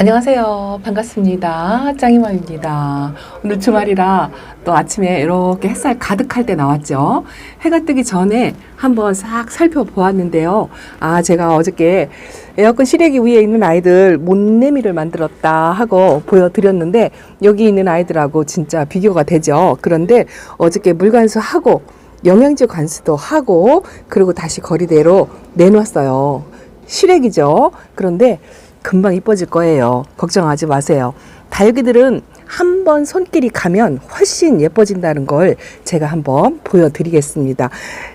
안녕하세요. 반갑습니다. 짱이맘입니다. 오늘 주말이라 또 아침에 이렇게 햇살 가득할 때 나왔죠. 해가 뜨기 전에 한번 싹 살펴보았는데요. 아, 제가 어저께 에어컨 실외기 위에 있는 아이들 못내미를 만들었다 하고 보여드렸는데 여기 있는 아이들하고 진짜 비교가 되죠. 그런데 어저께 물관수 하고 영양제 관수도 하고 그리고 다시 거리대로 내놨어요. 실외기죠. 그런데 금방 이뻐질 거예요. 걱정하지 마세요. 다육이들은 한번 손길이 가면 훨씬 예뻐진다는 걸 제가 한번 보여드리겠습니다.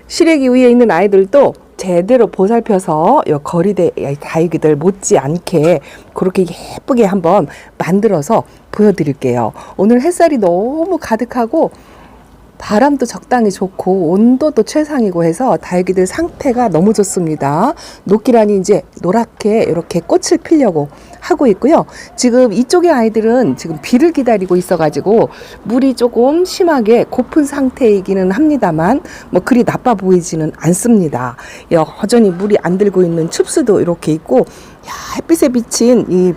실외기 위에 있는 아이들도 제대로 보살펴서 요 거리대 다육이들 못지 않게 그렇게 예쁘게 한번 만들어서 보여드릴게요. 오늘 햇살이 너무 가득하고 바람도 적당히 좋고 온도도 최상이고 해서 다육이들 상태가 너무 좋습니다. 녹기란이 이제 노랗게 이렇게 꽃을 피려고 하고 있고요. 지금 이쪽의 아이들은 지금 비를 기다리고 있어가지고 물이 조금 심하게 고픈 상태이기는 합니다만 뭐 그리 나빠 보이지는 않습니다. 여전히 물이 안 들고 있는 춥수도 이렇게 있고 야, 햇빛에 비친 이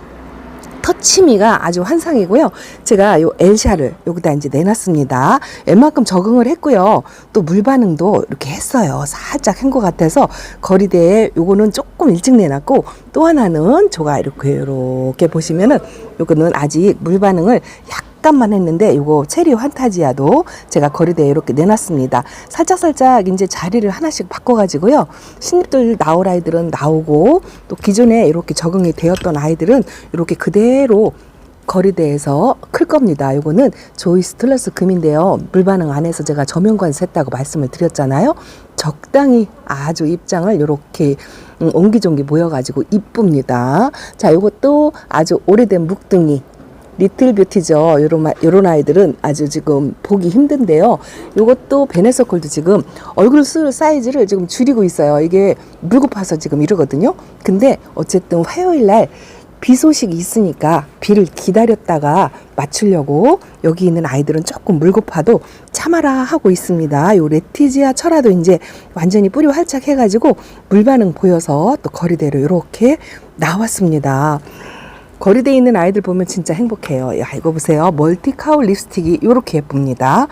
터치미가 아주 환상이고요. 제가 요 엘샤를 여기다 이제 내놨습니다. 웬만큼 적응을 했고요. 또 물 반응도 이렇게 했어요. 살짝 한 것 같아서 거리대에 요거는 조금 일찍 내놨고 또 하나는 제가 이렇게 이렇게 보시면은 요거는 아직 물 반응을 약 간만 했는데 요거 체리 환타지아도 제가 거리대에 이렇게 내놨습니다. 살짝살짝 이제 자리를 하나씩 바꿔가지고요. 신입들 나올 아이들은 나오고 또 기존에 이렇게 적응이 되었던 아이들은 이렇게 그대로 거리대에서 클 겁니다. 요거는 조이스 틀러스 금인데요. 물 반응 안 해서 제가 저면관수 했다고 말씀을 드렸잖아요. 적당히 아주 입장을 이렇게 음, 옹기종기 모여가지고 이쁩니다. 자, 요것도 아주 오래된 묵둥이 리틀 뷰티죠. 요런, 마- 요런 아이들은 아주 지금 보기 힘든데요. 요것도 베네서콜도 지금 얼굴 수 사이즈를 지금 줄이고 있어요. 이게 물고파서 지금 이러거든요. 근데 어쨌든 화요일 날 비 소식이 있으니까 비를 기다렸다가 맞추려고 여기 있는 아이들은 조금 물고파도 참아라 하고 있습니다. 요 레티지아 철화도 이제 완전히 뿌리 활짝 해가지고 물 반응 보여서 또 거리대로 이렇게 나왔습니다. 거리대에 있는 아이들 보면 진짜 행복해요. 야, 이거 보세요. 멀티카울 립스틱이 이렇게 예쁩니다.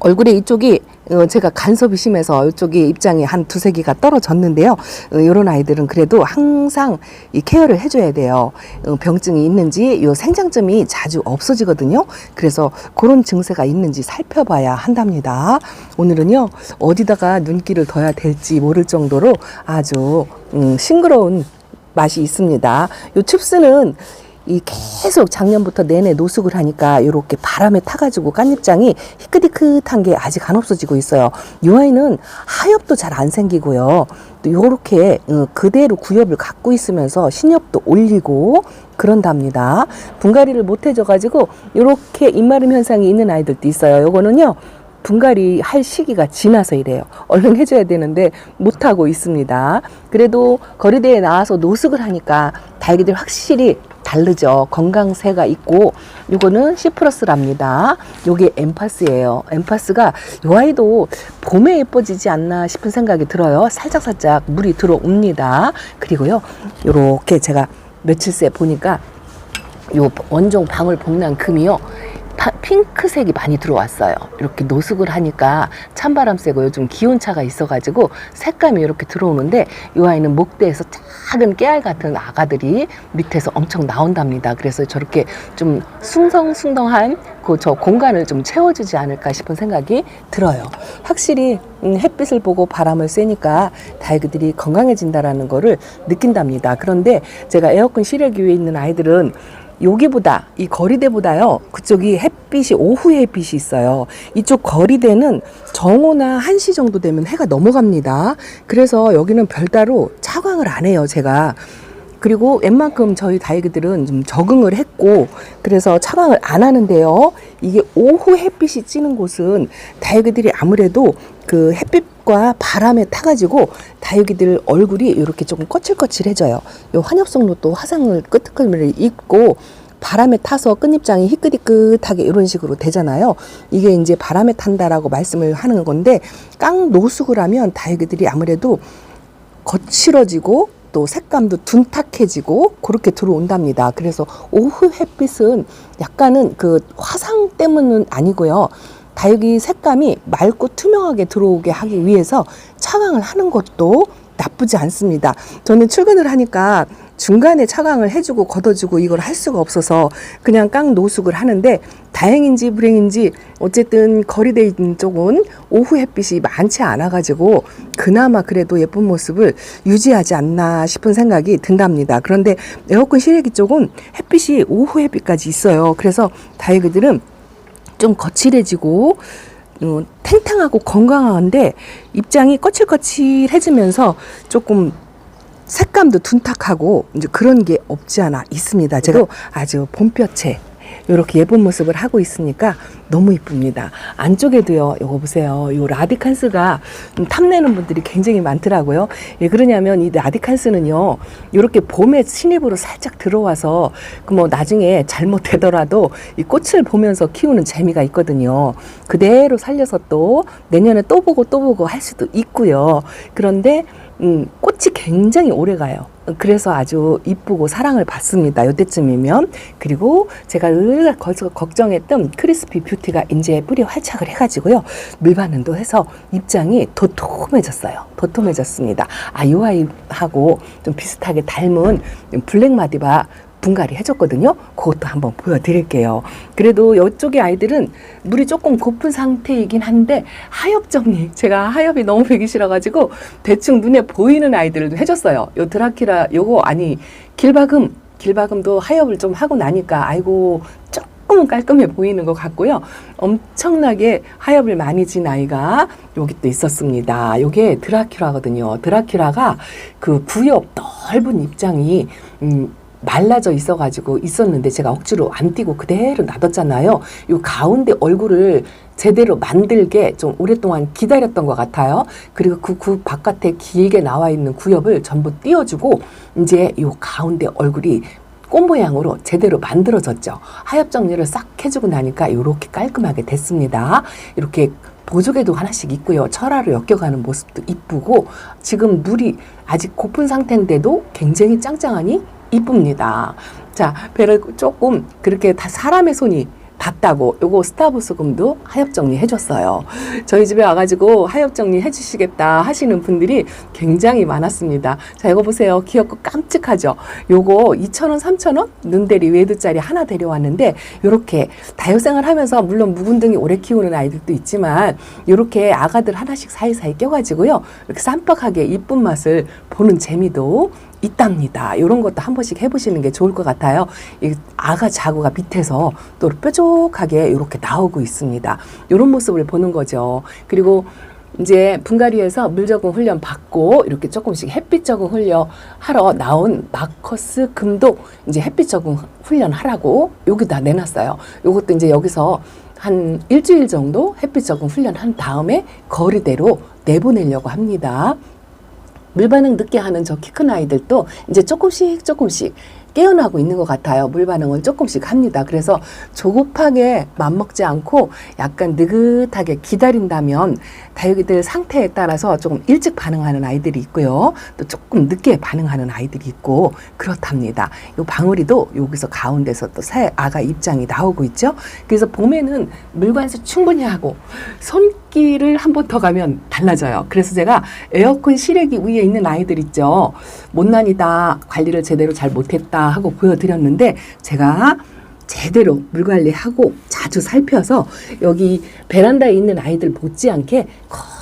얼굴에 이쪽이 어, 제가 간섭이 심해서 이쪽이 입장이 한 두세 개가 떨어졌는데요. 이런 아이들은 그래도 항상 이 케어를 해줘야 돼요. 어, 병증이 있는지 요 생장점이 자주 없어지거든요. 그래서 그런 증세가 있는지 살펴봐야 한답니다. 오늘은요 어디다가 눈길을 둬야 될지 모를 정도로 아주 음, 싱그러운 맛이 있습니다. 요 칩스는 이 계속 작년부터 내내 노숙을 하니까 이렇게 바람에 타가지고 깐잎장이 희끗희끗한 게 아직 안 없어지고 있어요. 이 아이는 하엽도 잘 안 생기고요. 또 요렇게 어, 그대로 구엽을 갖고 있으면서 신엽도 올리고 그런답니다. 분갈이를 못 해줘가지고 이렇게 입마름 현상이 있는 아이들도 있어요. 요거는요. 분갈이 할 시기가 지나서 이래요. 얼른 해줘야 되는데 못하고 있습니다. 그래도 거리대에 나와서 노숙을 하니까 다육이들 확실히 다르죠. 건강세가 있고 요거는 C 플러스랍니다. 요게 엠파스예요. 엠파스가 요 아이도 봄에 예뻐지지 않나 싶은 생각이 들어요. 살짝살짝 물이 들어옵니다. 그리고요. 요렇게 제가 며칠 새 보니까 요 원종 방울 복랑 금이요. 파- 핑크색이 많이 들어왔어요. 이렇게 노숙을 하니까 찬바람 쐬고 요즘 기온차가 있어가지고 색감이 이렇게 들어오는데 이 아이는 목대에서 작은 깨알 같은 아가들이 밑에서 엄청 나온답니다. 그래서 저렇게 좀 숭성숭덩한 그 저 공간을 좀 채워주지 않을까 싶은 생각이 들어요. 확실히 음, 햇빛을 보고 바람을 쐬니까 다육이들이 건강해진다라는 거를 느낀답니다. 그런데 제가 에어컨 실외기 위에 있는 아이들은 여기보다 이 거리대보다요 그쪽이 햇빛이 오후에 햇빛이 있어요. 이쪽 거리대는 정오나 1시 정도 되면 해가 넘어갑니다. 그래서 여기는 별다로 차광을 안 해요 제가 그리고 웬만큼 저희 다육이들은 좀 적응을 했고 그래서 차광을 안 하는데요 이게 오후 햇빛이 찌는 곳은 다육이들이 아무래도 그 햇빛과 바람에 타가지고 다육이들 얼굴이 이렇게 조금 거칠거칠해져요. 요 환엽성로 또 화상을 끄트끄트를 입고 바람에 타서 끝잎장이 희끗희끗하게 이런 식으로 되잖아요. 이게 이제 바람에 탄다라고 말씀을 하는 건데 깡 노숙을 하면 다육이들이 아무래도 거칠어지고 또 색감도 둔탁해지고 그렇게 들어온답니다. 그래서 오후 햇빛은 약간은 그 화상 때문은 아니고요. 다육이 색감이 맑고 투명하게 들어오게 하기 위해서 차광을 하는 것도 나쁘지 않습니다. 저는 출근을 하니까 중간에 차광을 해주고 걷어주고 이걸 할 수가 없어서 그냥 깡 노숙을 하는데 다행인지 불행인지 어쨌든 거리돼 있는 쪽은 오후 햇빛이 많지 않아 가지고 그나마 그래도 예쁜 모습을 유지하지 않나 싶은 생각이 든답니다. 그런데 에어컨 실외기 쪽은 햇빛이 오후 햇빛까지 있어요. 그래서 다육이들은 좀 거칠해지고 어, 탱탱하고 건강한데 입장이 거칠거칠해지면서 조금 색감도 둔탁하고 이제 그런 게 없지 않아 있습니다. 제가 아주 봄볕에 이렇게 예쁜 모습을 하고 있으니까 너무 이쁩니다. 안쪽에도요, 이거 보세요. 이 라디칸스가 좀 탐내는 분들이 굉장히 많더라고요. 왜 그러냐면 이 라디칸스는요, 이렇게 봄에 신입으로 살짝 들어와서 그 뭐 나중에 잘못되더라도 이 꽃을 보면서 키우는 재미가 있거든요. 그대로 살려서 또 내년에 또 보고 또 보고 할 수도 있고요. 그런데 음, 꽃이 굉장히 오래 가요. 그래서 아주 이쁘고 사랑을 받습니다. 요때쯤이면. 그리고 제가 늘 거- 걱정했던 크리스피 뷰티가 이제 뿌리 활착을 해가지고요. 물반응도 해서 입장이 도톰해졌어요. 도톰해졌습니다. 아, 이 아이하고 좀 비슷하게 닮은 블랙 마디바 분갈이 해줬거든요. 그것도 한번 보여드릴게요. 그래도 이쪽의 아이들은 물이 조금 고픈 상태이긴 한데 하엽 정리 제가 하엽이 너무 배기 싫어가지고 대충 눈에 보이는 아이들도 해줬어요. 요 드라키라 요거 아니 길박음 길박음도 하엽을 좀 하고 나니까 아이고 조금은 깔끔해 보이는 것 같고요. 엄청나게 하엽을 많이 진 아이가 여기 또 있었습니다. 요게 드라큐라거든요. 드라큐라가 그 구엽 넓은 입장이 음, 말라져 있어가지고 있었는데 제가 억지로 안 띄고 그대로 놔뒀잖아요. 요 가운데 얼굴을 제대로 만들게 좀 오랫동안 기다렸던 것 같아요. 그리고 그, 그 바깥에 길게 나와 있는 구엽을 전부 띄워주고 이제 요 가운데 얼굴이 꽃 모양으로 제대로 만들어졌죠. 하엽 정리를 싹 해주고 나니까 이렇게 깔끔하게 됐습니다. 이렇게 보조개도 하나씩 있고요. 철화로 엮여가는 모습도 이쁘고 지금 물이 아직 고픈 상태인데도 굉장히 짱짱하니 이쁩니다. 자, 배를 조금 그렇게 다 사람의 손이 닿다고 요거 스타부스 금도 하엽 정리 해줬어요. 저희 집에 와가지고 하엽 정리 해주시겠다 하시는 분들이 굉장히 많았습니다. 자, 이거 보세요. 귀엽고 깜찍하죠? 요거 2,000원, 3,000원? 눈대리 외두짜리 하나 데려왔는데 요렇게 다육생활 하면서 물론 묵은등이 오래 키우는 아이들도 있지만 요렇게 아가들 하나씩 사이사이 껴가지고요. 이렇게 쌈박하게 이쁜 맛을 보는 재미도 있답니다. 이런 것도 한 번씩 해보시는 게 좋을 것 같아요. 이 아가 자구가 밑에서 또 뾰족하게 이렇게 나오고 있습니다. 이런 모습을 보는 거죠. 그리고 이제 분갈이에서 물 적응 훈련 받고 이렇게 조금씩 햇빛 적응 훈련 하러 나온 마커스 금도 이제 햇빛 적응 훈련 하라고 여기다 내놨어요. 요것도 이제 여기서 한 일주일 정도 햇빛 적응 훈련 한 다음에 거리대로 내보내려고 합니다. 물반응 늦게 하는 저 키 큰 아이들도 이제 조금씩 조금씩 깨어나고 있는 것 같아요. 물반응은 조금씩 합니다. 그래서 조급하게 맘먹지 않고 약간 느긋하게 기다린다면 다육이들 상태에 따라서 조금 일찍 반응하는 아이들이 있고요. 또 조금 늦게 반응하는 아이들이 있고 그렇답니다. 요 방울이도 여기서 가운데서 또 새 아가 입장이 나오고 있죠. 그래서 봄에는 물관수 충분히 하고 손길을 한 번 더 가면 달라져요. 그래서 제가 에어컨 실외기 위에 있는 아이들 있죠. 못난이다 관리를 제대로 잘 못했다 하고 보여드렸는데 제가 제대로 물 관리하고 자주 살펴서 여기 베란다에 있는 아이들 못지않게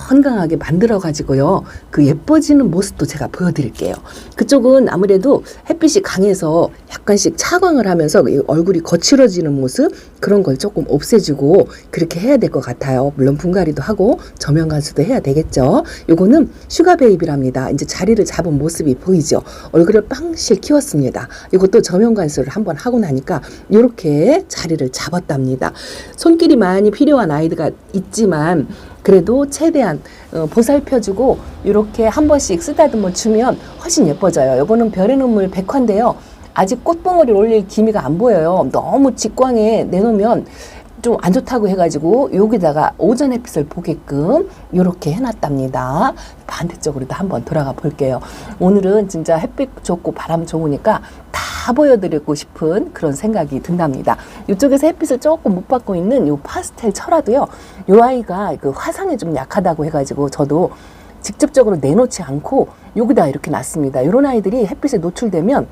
건강하게 만들어 가지고요. 그 예뻐지는 모습도 제가 보여드릴게요. 그쪽은 아무래도 햇빛이 강해서 약간씩 차광을 하면서 이 얼굴이 거칠어지는 모습 그런 걸 조금 없애주고 그렇게 해야 될 것 같아요. 물론 분갈이도 하고 저면 간수도 해야 되겠죠. 요거는 슈가 베이비랍니다. 이제 자리를 잡은 모습이 보이죠. 얼굴을 빵실 키웠습니다. 이것도 저면 간수를 한번 하고 나니까 이렇게 자리를 잡았답니다. 손길이 많이 필요한 아이가 있지만 그래도 최대한 어, 보살펴주고 이렇게 한 번씩 쓰다듬어 주면 훨씬 예뻐져요. 이거는 별의 눈물 백화인데요. 아직 꽃봉오리를 올릴 기미가 안 보여요. 너무 직광에 내놓으면 좀 안 좋다고 해가지고 여기다가 오전 햇빛을 보게끔 이렇게 해놨답니다. 반대쪽으로도 한번 돌아가 볼게요. 오늘은 진짜 햇빛 좋고 바람 좋으니까 다 보여드리고 싶은 그런 생각이 든답니다. 이쪽에서 햇빛을 조금 못 받고 있는 이 파스텔 철화도요. 이 아이가 그 화상에 좀 약하다고 해가지고 저도 직접적으로 내놓지 않고 여기다 이렇게 놨습니다. 이런 아이들이 햇빛에 노출되면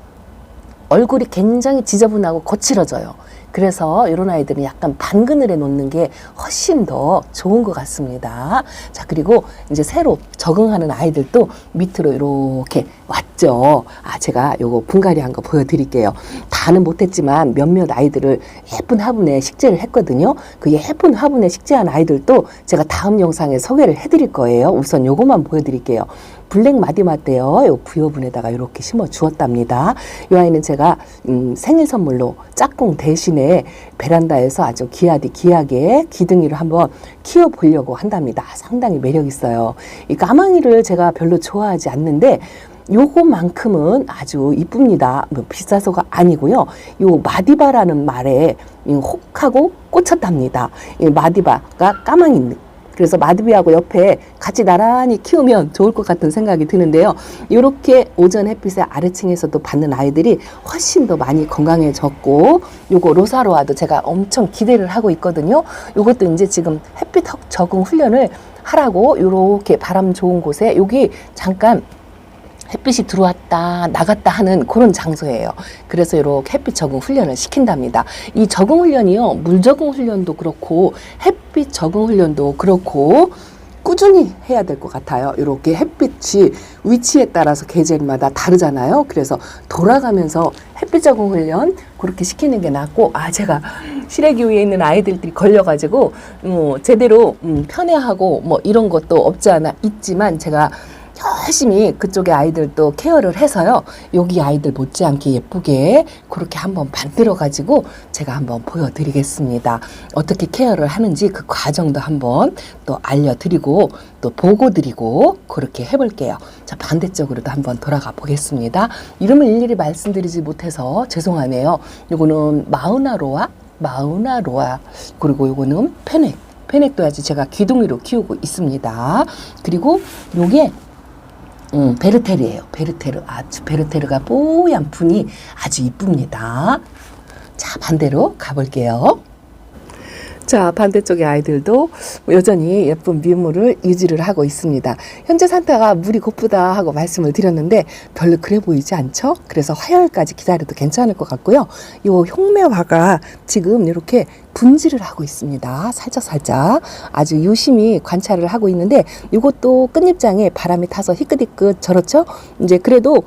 얼굴이 굉장히 지저분하고 거칠어져요. 그래서 이런 아이들은 약간 반그늘에 놓는 게 훨씬 더 좋은 것 같습니다. 자, 그리고 이제 새로 적응하는 아이들도 밑으로 이렇게 왔죠. 아, 제가 요거 분갈이 한 거 보여드릴게요. 다는 못했지만 몇몇 아이들을 예쁜 화분에 식재를 했거든요. 그 예쁜 화분에 식재한 아이들도 제가 다음 영상에 소개를 해드릴 거예요. 우선 요것만 보여드릴게요. 블랙 마디마떼요. 요 부여분에다가 이렇게 심어 주었답니다. 이 아이는 제가 음, 생일 선물로 짝꿍 대신에 베란다에서 아주 귀하디 귀하게 기둥이를 한번 키워 보려고 한답니다. 상당히 매력 있어요. 이 까망이를 제가 별로 좋아하지 않는데 요거만큼은 아주 이쁩니다. 뭐 비싸서가 아니고요. 요 마디바라는 말에 이 혹하고 꽂혔답니다. 이 마디바가 까망이 그래서 마드비하고 옆에 같이 나란히 키우면 좋을 것 같은 생각이 드는데요. 이렇게 오전 햇빛의 아래층에서도 받는 아이들이 훨씬 더 많이 건강해졌고, 요거 로사로아도 제가 엄청 기대를 하고 있거든요. 요것도 이제 지금 햇빛 적응 훈련을 하라고 요렇게 바람 좋은 곳에 여기 잠깐 햇빛이 들어왔다 나갔다 하는 그런 장소예요. 그래서 이렇게 햇빛 적응 훈련을 시킨답니다. 이 적응 훈련이요 물 적응 훈련도 그렇고 햇 빛 적응 훈련도 그렇고 꾸준히 해야 될 것 같아요. 이렇게 햇빛이 위치에 따라서 계절마다 다르잖아요. 그래서 돌아가면서 햇빛 적응 훈련 그렇게 시키는 게 낫고 아 제가 시래기 위에 있는 아이들이 걸려가지고 뭐 제대로 음, 편애하고 뭐 이런 것도 없지 않아 있지만 제가 열심히 그쪽의 아이들도 케어를 해서요. 여기 아이들 못지않게 예쁘게 그렇게 한번 만들어 가지고 제가 한번 보여드리겠습니다. 어떻게 케어를 하는지 그 과정도 한번 또 알려드리고 또 보고 드리고 그렇게 해볼게요. 자 반대쪽으로도 한번 돌아가 보겠습니다. 이름을 일일이 말씀드리지 못해서 죄송하네요. 요거는 마우나로아 마우나로아 그리고 요거는 페넥 페넥도 아직 제가 기둥이로 키우고 있습니다. 그리고 요게 음, 베르테르예요. 베르테르. 아주 베르테르가 뽀얀 분이 아주 이쁩니다. 자, 반대로 가볼게요. 자, 반대쪽의 아이들도 여전히 예쁜 미모를 유지를 하고 있습니다. 현재 산타가 물이 고프다 하고 말씀을 드렸는데 별로 그래 보이지 않죠? 그래서 화요일까지 기다려도 괜찮을 것 같고요. 요 흉매화가 지금 이렇게 분지를 하고 있습니다. 살짝 살짝 아주 유심히 관찰을 하고 있는데 이것도 끝잎장에 바람이 타서 희끗희끗 저렇죠? 이제 그래도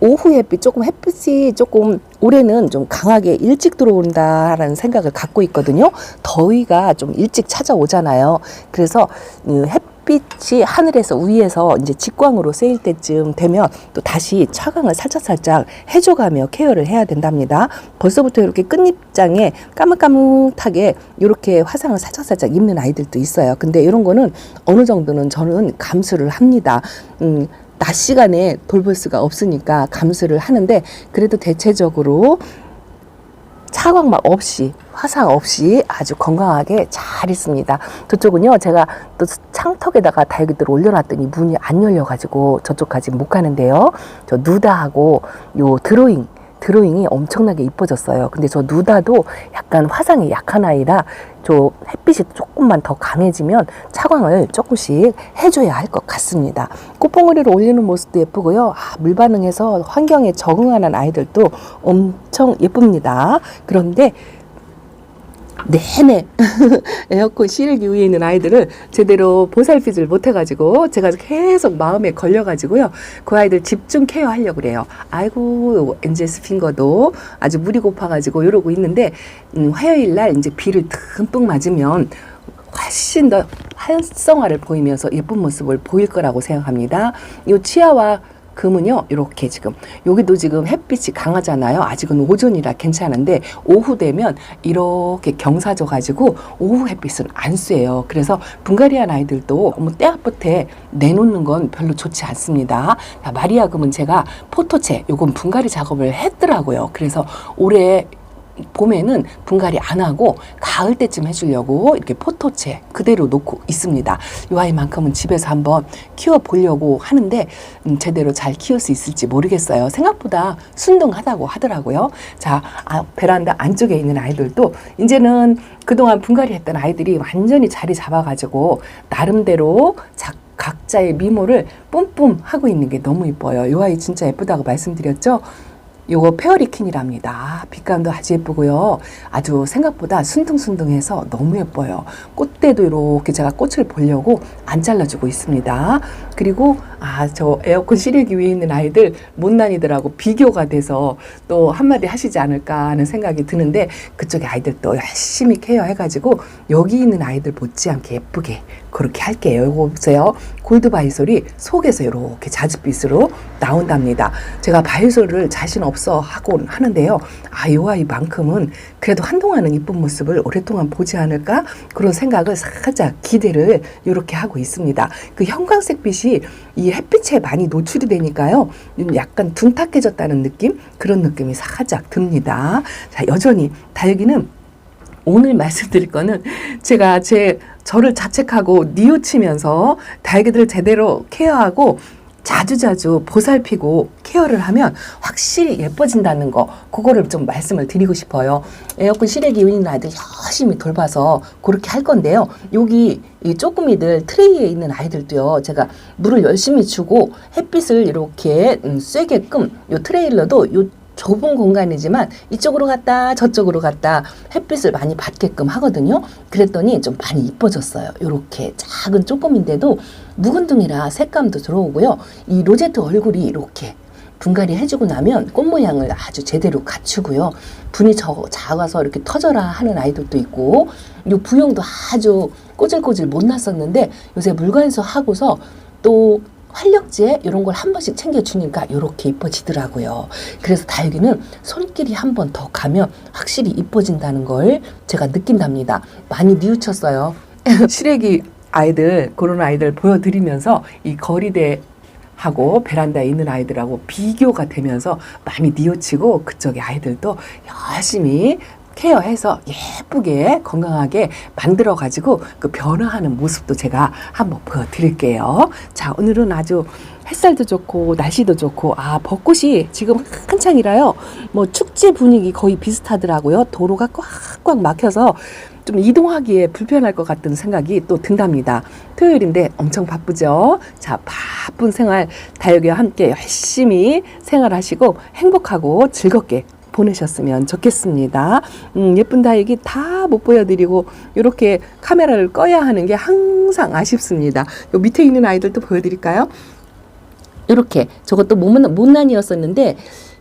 오후 햇빛 조금 햇빛이 조금 올해는 좀 강하게 일찍 들어온다라는 생각을 갖고 있거든요. 더위가 좀 일찍 찾아오잖아요. 그래서 그 햇빛이 하늘에서 위에서 이제 직광으로 세일 때쯤 되면 또 다시 차광을 살짝살짝 해줘가며 케어를 해야 된답니다. 벌써부터 이렇게 끝잎장에 까뭇까뭇하게 이렇게 화상을 살짝살짝 입는 아이들도 있어요. 근데 이런 거는 어느 정도는 저는 감수를 합니다. 음, 낮 시간에 돌볼 수가 없으니까 감수를 하는데 그래도 대체적으로 차광막 없이 화상 없이 아주 건강하게 잘 있습니다. 저쪽은요 제가 또 창턱에다가 다육이들 올려놨더니 문이 안 열려가지고 저쪽까지 못 가는데요. 저 누다하고 요 드로잉 드로잉이 엄청나게 이뻐졌어요. 근데 저 누다도 약간 화상이 약한 아이라 저 햇빛이 조금만 더 강해지면 차광을 조금씩 해줘야 할 것 같습니다. 꽃봉오리를 올리는 모습도 예쁘고요. 아, 물 반응해서 환경에 적응하는 아이들도 엄청 예쁩니다. 그런데 내내 에어컨 실기 위에 있는 아이들을 제대로 보살피질 못해가지고 제가 계속 마음에 걸려가지고요. 그 아이들 집중 케어하려고 그래요. 아이고 엔젤스 핑거도 아주 물이 고파가지고 이러고 있는데 음, 화요일 날 이제 비를 듬뿍 맞으면 훨씬 더 활성화를 보이면서 예쁜 모습을 보일 거라고 생각합니다. 이 치아와 금은요 이렇게 지금 여기도 지금 햇빛이 강하잖아요. 아직은 오전이라 괜찮은데 오후 되면 이렇게 경사져 가지고 오후 햇빛은 안 쐬요. 그래서 분갈이한 아이들도 너무 때아끝에 내놓는 건 별로 좋지 않습니다. 자, 마리아 금은 제가 포토체 요건 분갈이 작업을 했더라고요. 그래서 올해 봄에는 분갈이 안 하고 가을 때쯤 해주려고 이렇게 포토체 그대로 놓고 있습니다. 이 아이만큼은 집에서 한번 키워 보려고 하는데 음, 제대로 잘 키울 수 있을지 모르겠어요. 생각보다 순둥하다고 하더라고요. 자, 아, 베란다 안쪽에 있는 아이들도 이제는 그동안 분갈이 했던 아이들이 완전히 자리 잡아가지고 나름대로 작 각자의 미모를 뿜뿜 하고 있는 게 너무 이뻐요. 이 아이 진짜 예쁘다고 말씀드렸죠? 요거 페어리킨이랍니다. 빛감도 아주 예쁘고요. 아주 생각보다 순둥순둥해서 너무 예뻐요. 꽃대도 이렇게 제가 꽃을 보려고 안 잘라주고 있습니다. 그리고 아 저 에어컨 실외기 위에 있는 아이들 못난이들하고 비교가 돼서 또 한마디 하시지 않을까 하는 생각이 드는데 그쪽에 아이들 또 열심히 케어해가지고 여기 있는 아이들 못지않게 예쁘게 그렇게 할게요. 이거 보세요. 골드 바이솔이 속에서 이렇게 자줏빛으로 나온답니다. 제가 바이솔을 자신 없어 하곤 하는데요. 아, 이 아이만큼은 그래도 한동안은 이쁜 모습을 오랫동안 보지 않을까 그런 생각을 살짝 기대를 이렇게 하고 있습니다. 그 형광색 빛이 이 햇빛에 많이 노출이 되니까요. 좀 약간 둔탁해졌다는 느낌 그런 느낌이 살짝 듭니다. 자, 여전히 다육이는 오늘 말씀드릴 거는 제가 제 저를 자책하고 뉘우치면서 다육이들을 제대로 케어하고 자주자주 보살피고 케어를 하면 확실히 예뻐진다는 거 그거를 좀 말씀을 드리고 싶어요. 에어컨 실외기 있는 아이들 열심히 돌봐서 그렇게 할 건데요. 여기 이 쪼꾸미들 트레이에 있는 아이들도요. 제가 물을 열심히 주고 햇빛을 이렇게 음, 쐬게끔 요 트레일러도 요 좁은 공간이지만 이쪽으로 갔다 저쪽으로 갔다 햇빛을 많이 받게끔 하거든요. 그랬더니 좀 많이 이뻐졌어요. 이렇게 작은 조금인데도 묵은둥이라 색감도 들어오고요. 이 로제트 얼굴이 이렇게 분갈이 해주고 나면 꽃 모양을 아주 제대로 갖추고요. 분이 저, 작아서 이렇게 터져라 하는 아이들도 있고, 요 부용도 아주 꼬질꼬질 못 났었는데 요새 물관수 하고서 또 활력제 이런 걸 한 번씩 챙겨주니까 이렇게 이뻐지더라고요. 그래서 다육이는 손길이 한 번 더 가면 확실히 이뻐진다는 걸 제가 느낀답니다. 많이 뉘우쳤어요. 시래기 아이들 그런 아이들 보여드리면서 이 거리대 하고 베란다에 있는 아이들하고 비교가 되면서 많이 뉘우치고 그쪽의 아이들도 열심히 케어해서 예쁘게 건강하게 만들어 가지고 그 변화하는 모습도 제가 한번 보여드릴게요. 자 오늘은 아주 햇살도 좋고 날씨도 좋고 아 벚꽃이 지금 한창이라요. 뭐 축제 분위기 거의 비슷하더라고요. 도로가 꽉꽉 막혀서 좀 이동하기에 불편할 것 같은 생각이 또 든답니다. 토요일인데 엄청 바쁘죠. 자, 바쁜 생활 다육이와 함께 열심히 생활하시고 행복하고 즐겁게 보내셨으면 좋겠습니다. 음, 예쁜 다육이 다 못 보여드리고 이렇게 카메라를 꺼야 하는 게 항상 아쉽습니다. 요 밑에 있는 아이들도 보여드릴까요? 이렇게 저것도 못난, 못난이었었는데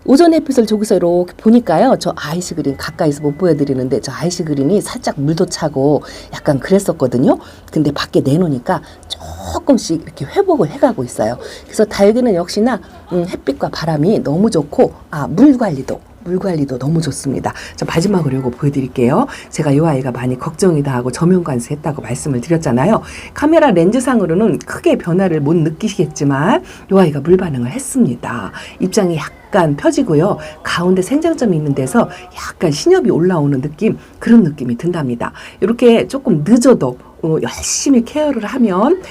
오전 햇빛을 저기서 이렇게 보니까요. 저 아이시 그린 가까이서 못 보여드리는데 저 아이시 그린이 살짝 물도 차고 약간 그랬었거든요. 근데 밖에 내놓으니까 조금씩 이렇게 회복을 해가고 있어요. 그래서 다육이는 역시나 음, 햇빛과 바람이 너무 좋고 아 물 관리도 물 관리도 너무 좋습니다. 저 마지막으로 이거 보여드릴게요. 제가 이 아이가 많이 걱정이다 하고 저면 관수했다고 말씀을 드렸잖아요. 카메라 렌즈상으로는 크게 변화를 못 느끼시겠지만 이 아이가 물 반응을 했습니다. 입장이 약간 펴지고요. 가운데 생장점이 있는 데서 약간 신엽이 올라오는 느낌 그런 느낌이 든답니다. 이렇게 조금 늦어도 어, 열심히 케어를 하면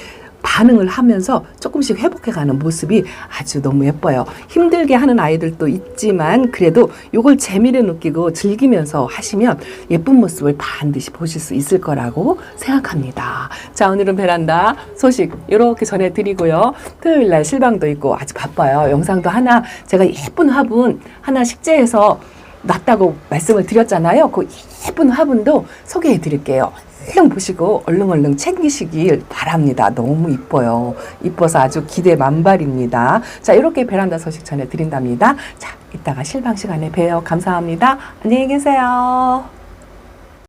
반응을 하면서 조금씩 회복해가는 모습이 아주 너무 예뻐요. 힘들게 하는 아이들도 있지만 그래도 이걸 재미를 느끼고 즐기면서 하시면 예쁜 모습을 반드시 보실 수 있을 거라고 생각합니다. 자, 오늘은 베란다 소식 이렇게 전해드리고요. 토요일 날 실방도 있고 아주 바빠요. 영상도 하나 제가 예쁜 화분 하나 식재해서 놨다고 말씀을 드렸잖아요. 그 예쁜 화분도 소개해 드릴게요. 얼른 보시고 얼른 얼른 챙기시길 바랍니다. 너무 이뻐요. 이뻐서 아주 기대 만발입니다. 자, 이렇게 베란다 소식 전해드린답니다. 자, 이따가 실방 시간에 봬요. 감사합니다. 안녕히 계세요.